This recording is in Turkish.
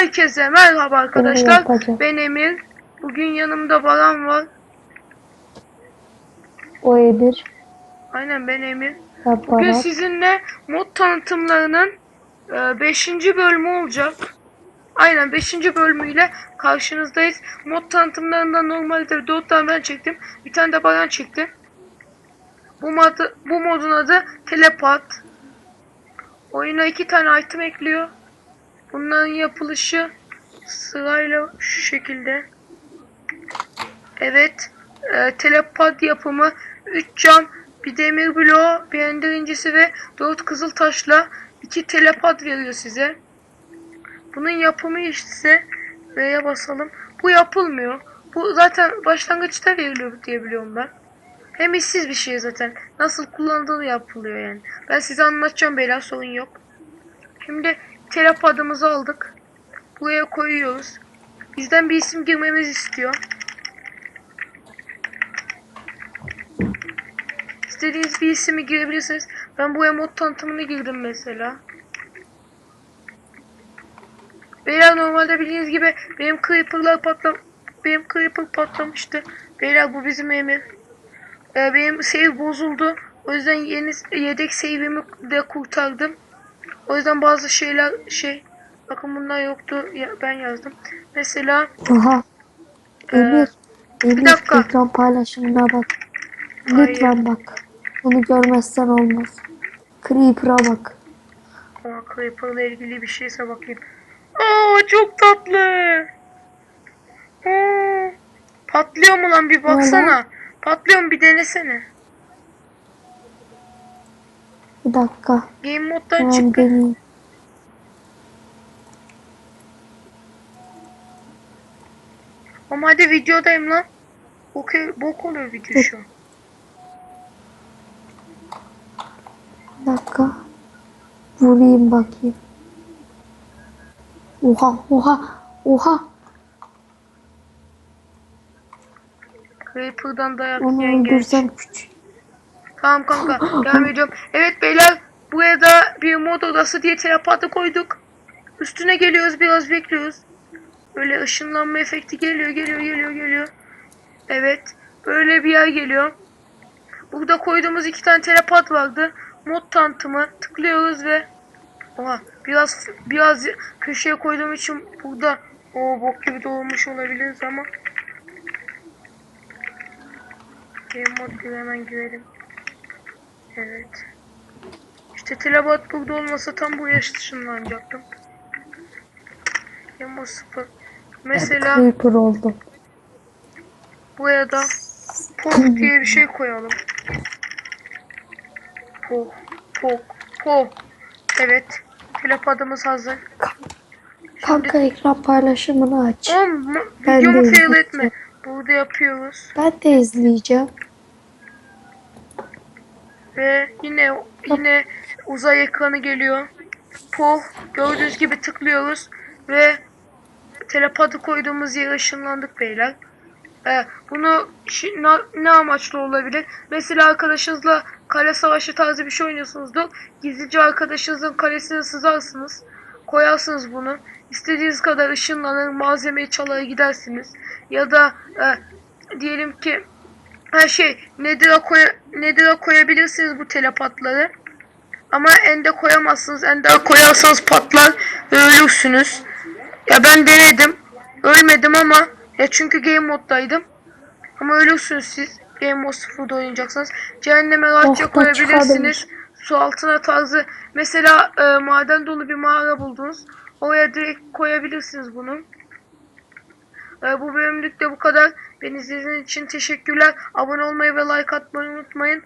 Herkese merhaba arkadaşlar. Ben Emir. Bugün yanımda Baran var. O Emir. Aynen ben Emir. Bugün sizinle mod tanıtımlarının 5. bölümü olacak. Aynen 5. bölümüyle karşınızdayız. Mod tanıtımlarından normalde 4 tane ben çektim. Bir tane de Baran çekti. Bu, modu, bu modun adı Telepat. Oyuna iki tane item ekliyor. Bunların yapılışı sırayla şu şekilde. Evet. E, telepad yapımı 3 cam, bir demir bloğu, bir ender incisi ve 4 kızıl taşla 2 telepad veriyor size. Bunun yapımı ise V'ye basalım. Bu yapılmıyor. Bu zaten başlangıçta veriliyor diye biliyorum ben. Hem işsiz bir şey zaten. Nasıl kullanıldığı yapılıyor yani. Ben size anlatacağım beyler sorun yok. Şimdi telepadımızı aldık. Buraya koyuyoruz. Bizden bir isim girmemizi istiyor. İstediğiniz bir ismi girebilirsiniz. Ben buraya mod tanıtımını girdim mesela. Beyler normalde bildiğiniz gibi benim creeper'lar patlam benim creeper patlamıştı. Beyler bu bizim emir. Ee, benim save bozuldu. O yüzden yeni yedek save'imi de kurtardım. O yüzden bazı şeyler şey bakın bunlar yoktu ya, ben yazdım. Mesela Oha. Emir. Emir dakika. ekran paylaşımına bak. Hayır. Lütfen bak. Bunu görmezsen olmaz. Creeper'a bak. Aa, Creeper'la ilgili bir şeyse bakayım. Aa çok tatlı. Aa, patlıyor mu lan bir baksana. Patlıyor mu bir denesene. Bir dakika. Game moddan çık. deneyeyim. Ama hadi videodayım lan. Okey, bok oluyor video şu an. Bir dakika. Vurayım bakayım. Oha oha oha. Creeper'dan dayak Onu yiyen genç. öldürsem küçük. Tamam kanka devam ediyorum. Evet beyler buraya da bir mod odası diye telepatı koyduk. Üstüne geliyoruz biraz bekliyoruz. Böyle ışınlanma efekti geliyor geliyor geliyor geliyor. Evet böyle bir yer geliyor. Burada koyduğumuz iki tane telepat vardı. Mod tanıtımı tıklıyoruz ve Oha biraz biraz köşeye koyduğum için burada o bok gibi dolmuş olabiliriz ama Game mod hemen girelim. Evet. İşte telebat burada olmasa tam bu yaş ışınlanacaktım. Mod 0. Mesela Creeper oldum. buraya da pok diye bir şey koyalım. Pok, pok, pok. Evet. Telepadımız hazır. Kanka ekran paylaşımını aç. Oğlum Ben videomu de fail etme. Burada yapıyoruz. Ben de izleyeceğim. Ve yine yine uzay ekranı geliyor. Pol gördüğünüz gibi tıklıyoruz ve telepadı koyduğumuz yere ışınlandık beyler. Ee, bunu na- ne amaçlı olabilir? Mesela arkadaşınızla kale savaşı tarzı bir şey oynuyorsunuzdur. Gizlice arkadaşınızın kalesine sızarsınız. Koyarsınız bunu. İstediğiniz kadar ışınlanır, malzemeyi çalar gidersiniz. Ya da e, diyelim ki her şey Nether'a koy Nether'a koyabilirsiniz bu telepatları. Ama ende koyamazsınız. Ende koyarsanız patlar ve ölürsünüz. Ya ben denedim. Ölmedim ama ya çünkü game moddaydım. Ama ölürsünüz siz. Game mod 0'da oynayacaksınız. Cehenneme rahatça Oh, koyabilirsiniz. Su altına tarzı. Mesela e, maden dolu bir mağara buldunuz. Oraya direkt koyabilirsiniz bunu. E, bu bölümlük de bu kadar. Beni izlediğiniz için teşekkürler. Abone olmayı ve like atmayı unutmayın.